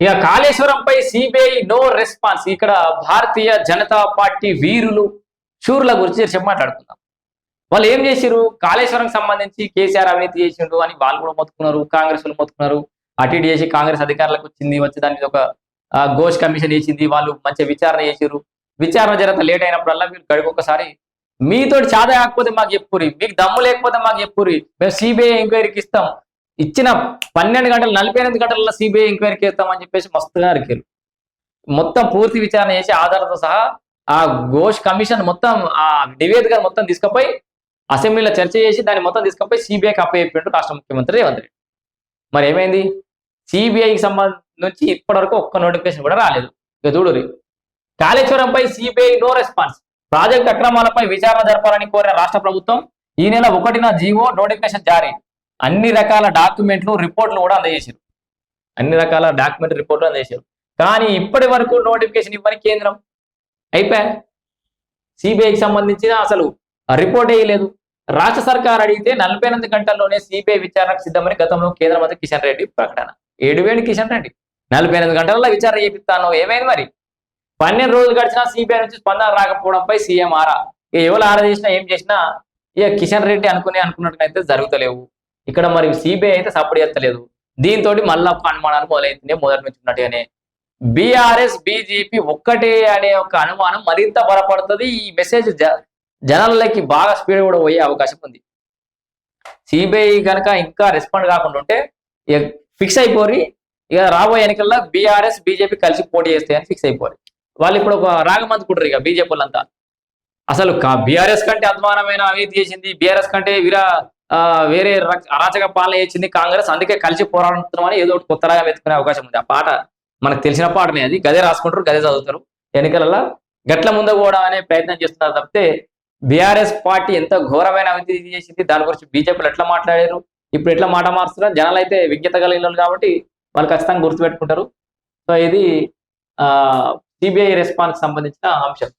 ఇక కాళేశ్వరంపై CBI no response ఇక్కడ Bharatiya Janata party వీరులు షూర్ల గురించి చెప్పి మాట్లాడుకుందాం. వాళ్ళు ఏం చేసిరు కాళేశ్వరం సంబంధించి కేసీఆర్ అవినీతి చేసిండు అని వాళ్ళు కూడా మొత్తుకున్నారు కాంగ్రెస్ వాళ్ళు మొత్తుకున్నారు. అటు చేసి కాంగ్రెస్ అధికారులకు వచ్చింది వచ్చి దాని మీద ఒక ఘోష్ కమిషన్ వేసింది వాళ్ళు మంచి విచారణ చేసిరు విచారణ జరంత లేట్ అయినప్పుడల్లా మీరు గడికొకసారి మీతో చాద చాదా కాకపోతే మాకు చెప్పురి మీకు దమ్ము లేకపోతే మాకు చెప్పురి మేము సిబిఐ ఎంక్వైరీకి ఇస్తాం ఇచ్చిన పన్నెండు గంటలు నలభై ఎనిమిది గంటల్లో సిబిఐ ఎంక్వైరీకి చేస్తామని చెప్పేసి మస్తుగా అరికారు మొత్తం పూర్తి విచారణ చేసి ఆధారంతో సహా ఆ ఘోష్ కమిషన్ మొత్తం ఆ నివేదిక మొత్తం తీసుకుపోయి అసెంబ్లీలో చర్చ చేసి దాన్ని మొత్తం తీసుకుపోయి సిబిఐకి అప్పచెప్పిండు రాష్ట్ర ముఖ్యమంత్రి రేవంత్ రెడ్డి. మరి ఏమైంది? సిబిఐకి సంబంధించి ఇప్పటివరకు ఒక్క నోటిఫికేషన్ కూడా రాలేదు. ఇక చూడురి కాళేశ్వరంపై సిబిఐ నో రెస్పాన్స్ ప్రాజెక్ట్ అక్రమాలపై విచారణ జరపాలని కోరిన రాష్ట్ర ప్రభుత్వం ఈ నెల ఒకటిన జీవో నోటిఫికేషన్ జారీ. అన్ని రకాల డాక్యుమెంట్లు రిపోర్ట్లు కూడా అందజేశారు. అన్ని రకాల డాక్యుమెంట్ రిపోర్ట్లు అందజేశారు. కానీ ఇప్పటి వరకు నోటిఫికేషన్ ఇవ్వని కేంద్రం అయిపోయా? సిబిఐకి సంబంధించిన అసలు రిపోర్ట్ వేయలేదు. రాష్ట్ర సర్కార్ అడిగితే నలభై ఎనిమిది గంటల్లోనే సిబిఐ విచారణకు సిద్ధమని గతంలో కేంద్ర మంత్రి కిషన్ రెడ్డి ప్రకటన. ఏడువేణి కిషన్ రెడ్డి. నలభై ఎనిమిది గంటల్లో విచారణ చేపిస్తాను. ఏమైంది మరి? పన్నెండు రోజులు గడిచినా సిబిఐ నుంచి స్పందన రాకపోవడంపై సీఎం ఆరా. ఎవరు ఆరా చేసినా ఏం చేసినా ఇక కిషన్ రెడ్డి అనుకునే అనుకున్నట్టుగా జరుగుతలేవు. ఇక్కడ మరి సిబిఐ అయితే సపోర్ట్ చేస్తలేదు. దీంతో మళ్ళా అనుమానాలు మొదలైతుంది మొదటి నుంచి ఉన్నట్టుగానే. బీఆర్ఎస్ బీజేపీ ఒక్కటే అనే ఒక అనుమానం మరింత బలపడుతుంది. ఈ మెసేజ్ జ- జనాలకి బాగా స్పీడ్ కూడా పోయే అవకాశం ఉంది. సిబిఐ కనుక ఇంకా రెస్పాండ్ కాకుండా ఉంటే ఇక ఫిక్స్ అయిపోయి ఇక రాబోయే ఎన్నికల్లో బీఆర్ఎస్ బీజేపీ కలిసి పోటీ చేస్తాయని ఫిక్స్ అయిపోయి వాళ్ళు ఇప్పుడు ఒక రాగమందుకుంటారు ఇక బీజేపీ వాళ్ళంతా. అసలు బీఆర్ఎస్ కంటే అధ్వానమైన అవినీతి చేసింది. బీఆర్ఎస్ కంటే వీరా వేరే అరాచక పాలన చేసింది కాంగ్రెస్ అందుకే కలిసి పోరాడుతున్నామని ఏదో ఒకటి కొత్తగా వెతుకునే అవకాశం ఉంది. ఆ పాట మనకు తెలిసిన పాటనే అది. గదే రాసుకుంటారు గదే చదువుతారు. ఎన్నికలలో గట్ల ముందు పోవడం అనే ప్రయత్నం చేస్తున్నారు తప్పితే బీఆర్ఎస్ పార్టీ ఎంత ఘోరమైన అవినీతి చేసింది దాని గురించి బీజేపీలు ఎట్లా మాట్లాడారు? ఇప్పుడు ఎట్లా మాట మారుస్తున్నారు? జనాలు అయితే విజ్ఞత కలిగిన కాబట్టి వాళ్ళు ఖచ్చితంగా గుర్తుపెట్టుకుంటారు. సో ఇది సిబిఐ రెస్పాన్స్ సంబంధించిన అంశం.